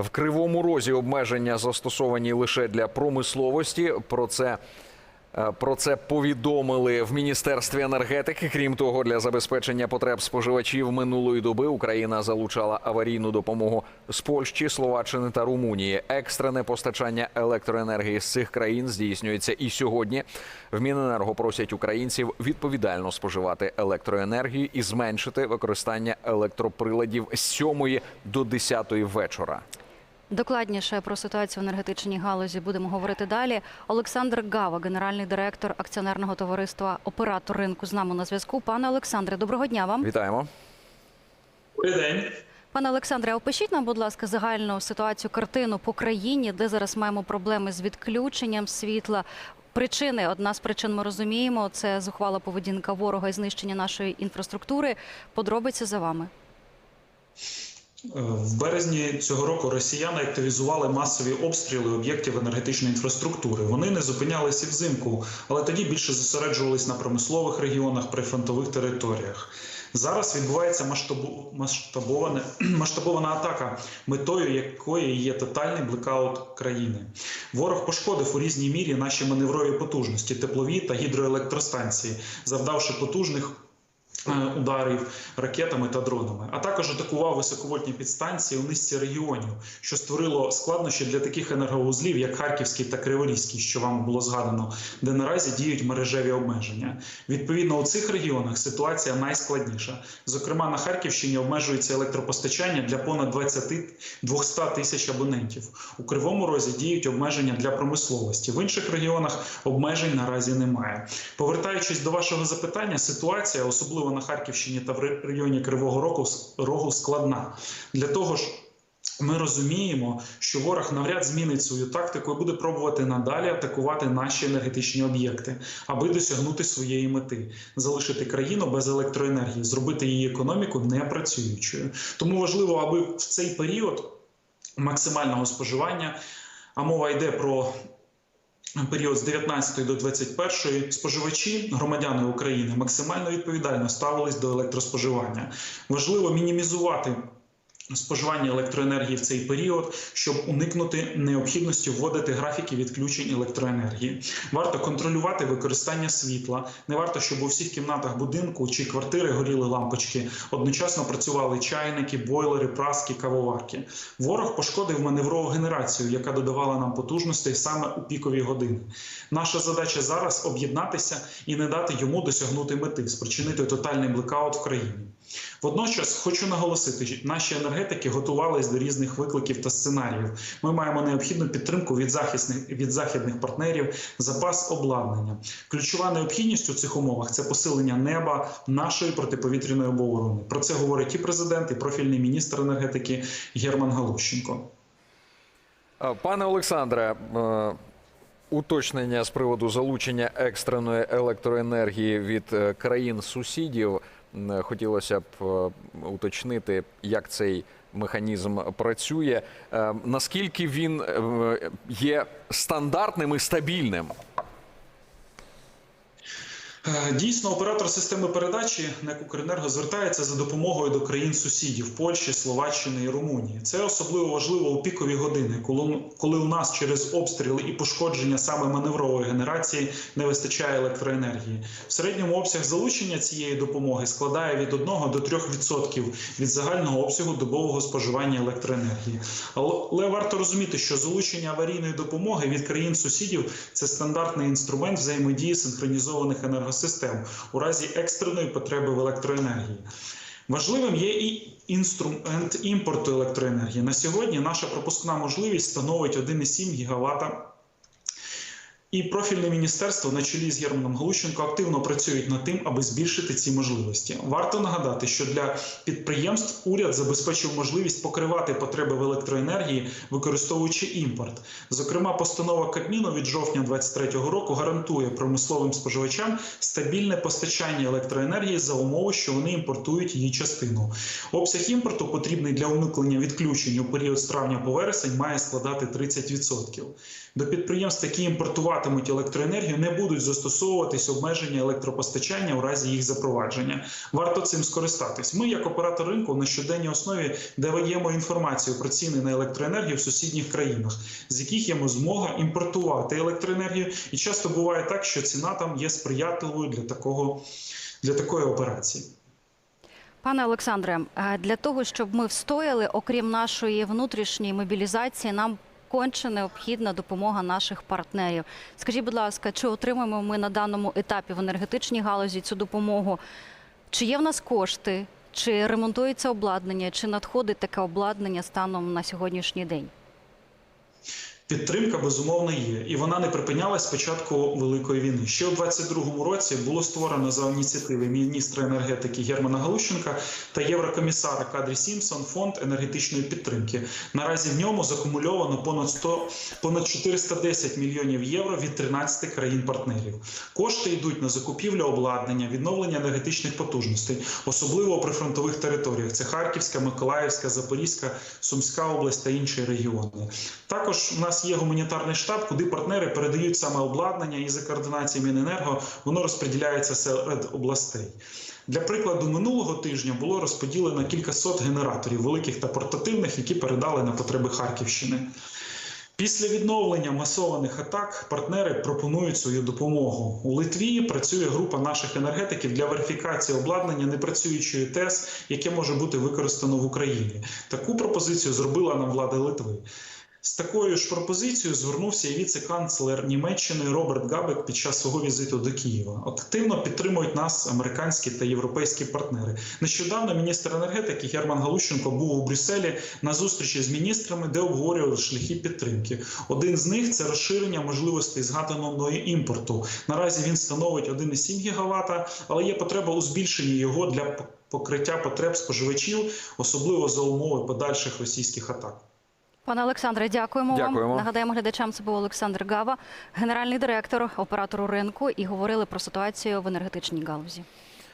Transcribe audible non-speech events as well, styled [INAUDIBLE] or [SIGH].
В кривому розі обмеження застосовані лише для промисловості. Про це Е, Про це повідомили в міністерстві енергетики. Крім того, для забезпечення потреб споживачів минулої доби Україна залучала аварійну допомогу з Польщі, Словаччини та Румунії. Екстрене постачання електроенергії з цих країн здійснюється і сьогодні. В Міненерго просять українців відповідально споживати електроенергію і зменшити використання електроприладів з 7 до 10 вечора. Докладніше про ситуацію в енергетичній галузі будемо говорити далі. Олександр Гава, генеральний директор акціонерного товариства Оператор ринку з нами на зв'язку. Пане Олександре, доброго дня вам. Вітаємо. Добрий день. Пане Олександре, опишіть нам, будь ласка, загальну ситуацію картину по країні, де зараз маємо проблеми з відключенням світла. Причини одна з причин ми розуміємо. Це зухвала поведінка ворога і знищення нашої інфраструктури. Подробиці за вами. В березні цього року росіяни активізували масові обстріли об'єктів енергетичної інфраструктури. Вони не зупинялися взимку, але тоді більше зосереджувались на промислових регіонах, прифронтових територіях. Зараз відбувається масштабу- масштабована, [CLEARS THROAT] масштабована атака, метою якої є тотальний блекаут країни. Ворог пошкодив у різній мірі наші маневрові потужності, теплові та гідроелектростанції, завдавши потужних е, ударів ракетами та дронами, а також атакував високовольтні підстанції у низці регіонів, що створило складнощі для таких енерговузлів, як Харківський та Криворізький, що вам було згадано, де наразі діють мережеві обмеження. Відповідно, у цих регіонах ситуація найскладніша. Зокрема, на Харківщині обмежується електропостачання для понад 20 200 тисяч абонентів. У Кривому Розі діють обмеження для промисловості. В інших регіонах обмежень наразі немає. Повертаючись до вашого запитання, ситуація, особливо на Харківщині та в районі Кривого Рогу, Рогу складна. Для того ж. Ми розуміємо, що ворог навряд змінить свою тактику і буде пробувати надалі атакувати наші енергетичні об'єкти, аби досягнути своєї мети залишити країну без електроенергії, зробити її економіку непрацюючою. Тому важливо, аби в цей період максимального споживання, а мова йде про період з 19 до 21 споживачі, громадяни України, максимально відповідально ставились до електроспоживання. Важливо мінімізувати. Споживання електроенергії в цей період, щоб уникнути необхідності вводити графіки відключень електроенергії. Варто контролювати використання світла. Не варто, щоб у всіх кімнатах будинку чи квартири горіли лампочки. Одночасно працювали чайники, бойлери, праски, кавоварки. Ворог пошкодив маневрову генерацію, яка додавала нам потужностей саме у пікові години. Наша задача зараз об'єднатися і не дати йому досягнути мети, спричинити тотальний блекаут в країні. Водночас хочу наголосити, що наші енергетики готувались до різних викликів та сценаріїв. Ми маємо необхідну підтримку від захисних від західних партнерів, запас обладнання. Ключова необхідність у цих умовах це посилення неба нашої протиповітряної оборони. Про це говорить і президент, і профільний міністр енергетики Герман Галущенко. Пане Олександре, е, уточнення з приводу залучення екстреної електроенергії від е, країн сусідів. Хотілося б е, уточнити, як цей механізм працює. Е, Наскільки він е, є стандартним і стабільним? Е, Дійсно, оператор системи передачі НЕК «Укренерго» звертається за допомогою до країн сусідів Польщі, Словаччини і Румунії. Це особливо важливо у пікові години, коли, у нас через обстріли і пошкодження саме маневрової генерації не вистачає електроенергії. В середньому обсяг залучення цієї допомоги складає від 1 до 3% від загального обсягу добового споживання електроенергії. Але варто розуміти, що залучення аварійної допомоги від країн сусідів це стандартний інструмент взаємодії синхронізованих енергосистем у разі екстреної потреби в електроенергії. Важливим є і інструмент імпорту електроенергії. На сьогодні наша пропускна можливість становить 1,7 ГВт. І профільне міністерство на чолі з Германом Галущенко активно працюють над тим, аби збільшити ці можливості. Варто нагадати, що для підприємств уряд забезпечив можливість покривати потреби в електроенергії, використовуючи імпорт. Зокрема, постанова Кабміну від жовтня 2023 року гарантує промисловим споживачам стабільне постачання електроенергії за умови, що вони імпортують її частину. Обсяг імпорту, потрібний для уникнення відключень у період з травня по вересень, має складати 30%. До підприємств, які імпортуватимуть споживатимуть електроенергію, не будуть застосовуватись обмеження електропостачання у разі їх запровадження. Варто цим скористатись. Ми, як оператор ринку, на щоденній основі даємо інформацію про ціни на електроенергію в сусідніх країнах, з яких є змога імпортувати електроенергію. І часто буває так, що ціна там є сприятливою для такого для такої операції. Пане Олександре, е, для того, щоб ми встояли, окрім нашої внутрішньої мобілізації, нам конче необхідна допомога наших партнерів. Скажіть, будь ласка, чи отримаємо ми на даному етапі в енергетичній галузі цю допомогу? Чи є в нас кошти, чи ремонтується обладнання, чи надходить таке обладнання станом на сьогоднішній день? Підтримка безумовно є, і вона не припинялась з початку великої війни. Ще у 22-му році було створено за ініціативи міністра енергетики Германа Галущенка та єврокомісара Кадрі Сімпсон фонд енергетичної підтримки. Наразі в ньому закумульовано понад 100, понад 410 мільйонів євро від 13 країн-партнерів. Кошти йдуть на закупівлю обладнання, відновлення енергетичних потужностей, особливо при фронтових територіях. Це Харківська, Миколаївська, Запорізька, Сумська область та інші регіони. Також у нас є гуманітарний штаб, куди партнери передають саме обладнання і за координацією Міненерго воно розподіляється серед областей. Для прикладу, минулого тижня було розподілено кількасот генераторів великих та портативних, які передали на потреби Харківщини. Після відновлення масованих атак партнери пропонують свою допомогу. У Литві працює група наших енергетиків для верифікації обладнання непрацюючої ТЕС, яке може бути використано в Україні. Таку пропозицію зробила нам влада Литви. З такою ж пропозицією звернувся і віце-канцлер Німеччини Роберт Габек під час свого візиту до Києва. Активно підтримують нас американські та європейські партнери. Нещодавно міністр енергетики Герман Галущенко був у Брюсселі на зустрічі з міністрами, де обговорювали шляхи підтримки. Один з них це розширення можливостей згаданого імпорту. Наразі він становить 1,7 гігавата, але є потреба у збільшенні його для покриття потреб споживачів, особливо за умови подальших російських атак. Пане Олександре, дякуємо, Дякуємо. вам. Нагадаємо глядачам, це був Олександр Гава, генеральний директор оператору ринку, і говорили про ситуацію в енергетичній галузі.